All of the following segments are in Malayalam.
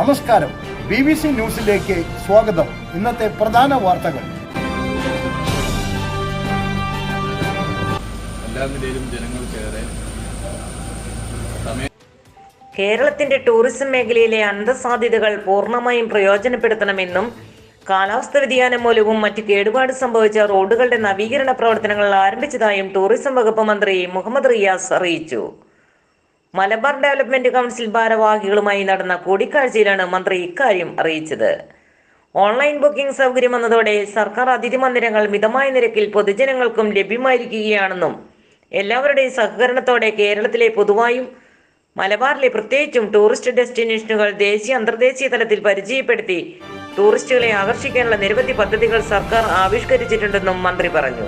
നമസ്കാരം. ബി ബി സി ന്യൂസിലേക്ക് സ്വാഗതം. ഇന്നത്തെ പ്രധാന വാർത്തകൾ. എല്ലാ നിലയിലും ജനങ്ങൾക്കേറെ സമയം കേരളത്തിന്റെ ടൂറിസം മേഖലയിലെ അന്തസാധ്യതകൾ പൂർണമായും പ്രയോജനപ്പെടുത്തണമെന്നും കാലാവസ്ഥ വ്യതിയാനം മൂലവും മറ്റ് കേടുപാട് സംഭവിച്ച റോഡുകളുടെ നവീകരണ പ്രവർത്തനങ്ങൾ ആരംഭിച്ചതായും ടൂറിസം വകുപ്പ് മന്ത്രി മുഹമ്മദ് റിയാസ് അറിയിച്ചു. മലബാർ ഡെവലപ്മെന്റ് കൗൺസിൽ ഭാരവാഹികളുമായി നടന്ന കൂടിക്കാഴ്ചയിലാണ് മന്ത്രി ഇക്കാര്യം അറിയിച്ചത്. ഓൺലൈൻ ബുക്കിംഗ് സൗകര്യം വന്നതോടെ സർക്കാർ അതിഥി മന്ദിരങ്ങൾ മിതമായ നിരക്കിൽ പൊതുജനങ്ങൾക്കും ലഭ്യമായിരിക്കുകയാണെന്നും എല്ലാവരുടെയും സഹകരണത്തോടെ കേരളത്തിലെ പൊതുവായും മലബാറിലെ പ്രത്യേകിച്ചും ടൂറിസ്റ്റ് ഡെസ്റ്റിനേഷനുകൾ ദേശീയ അന്തർദേശീയ തലത്തിൽ പരിചയപ്പെടുത്തി ടൂറിസ്റ്റുകളെ ആകർഷിക്കാനുള്ള നിരവധി പദ്ധതികൾ സർക്കാർ ആവിഷ്കരിച്ചിട്ടുണ്ടെന്നും മന്ത്രി പറഞ്ഞു.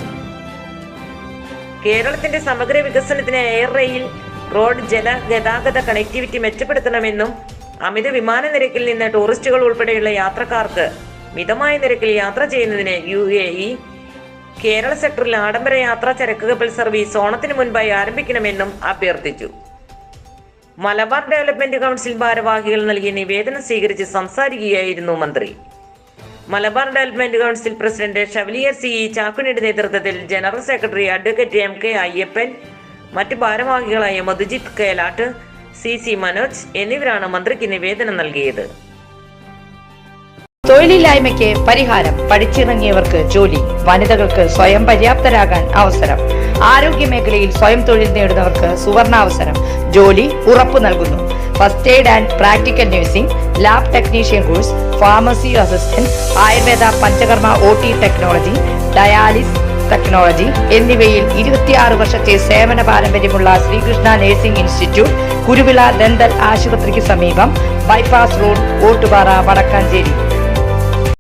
കേരളത്തിന്റെ സമഗ്ര വികസനത്തിന് എയർ റെയിൽ റോഡ് ജല ഗതാഗത കണക്ടിവിറ്റി മെച്ചപ്പെടുത്തണമെന്നും അമിത വിമാന നിരക്കിൽ നിന്ന് ടൂറിസ്റ്റുകൾ ഉൾപ്പെടെയുള്ള യാത്രക്കാർക്ക് മിതമായ നിരക്കിൽ യാത്ര ചെയ്യുന്നതിന് യു എ ഇ കേരള സെക്ടറിൽ ആഡംബര യാത്രാ ചരക്ക് കപ്പൽ സർവീസ് ഓണത്തിന് മുൻപായി ആരംഭിക്കണമെന്നും അഭ്യർത്ഥിച്ചു. മലബാർ ഡെവലപ്മെന്റ് കൗൺസിൽ ഭാരവാഹികൾ നൽകിയ നിവേദനം സ്വീകരിച്ച് സംസാരിക്കുകയായിരുന്നു മന്ത്രി. Malabar development council president chevalier C E നേതൃത്വത്തിൽ general secretary advocate M K Ayyappan മറ്റ് ഭാരവാഹികളായ മധുജിത് കേലാട്ട് സി സി മനോജ് എന്നിവരാണ് മന്ത്രിക്ക് നിവേദനം നൽകിയത്. തൊഴിലില്ലായ്മയ്ക്ക് പരിഹാരം പഠിച്ചിറങ്ങിയവർക്ക് ജോലി വനിതകൾക്ക് സ്വയം പര്യാപ്തരാകാൻ അവസരം ആരോഗ്യ മേഖലയിൽ സ്വയം തൊഴിൽ നേടുന്നവർക്ക് സുവർണാവസരം ജോലി ഉറപ്പു നൽകുന്നു. First aid and practical nursing lab technician course pharmacy assistant Ayurveda panchakarma O T technology dialysis technology എന്നിവയിൽ ഇരുപത്തിയാറ് വർഷത്തെ സേവന പാരമ്പര്യമുള്ള Sreekrishna nursing institute Kuruvila dental ആശുപത്രിക്ക് സമീപം ബൈപ്പാസ് റോഡ് ഓട്ടുപാറ വടക്കാഞ്ചേരി.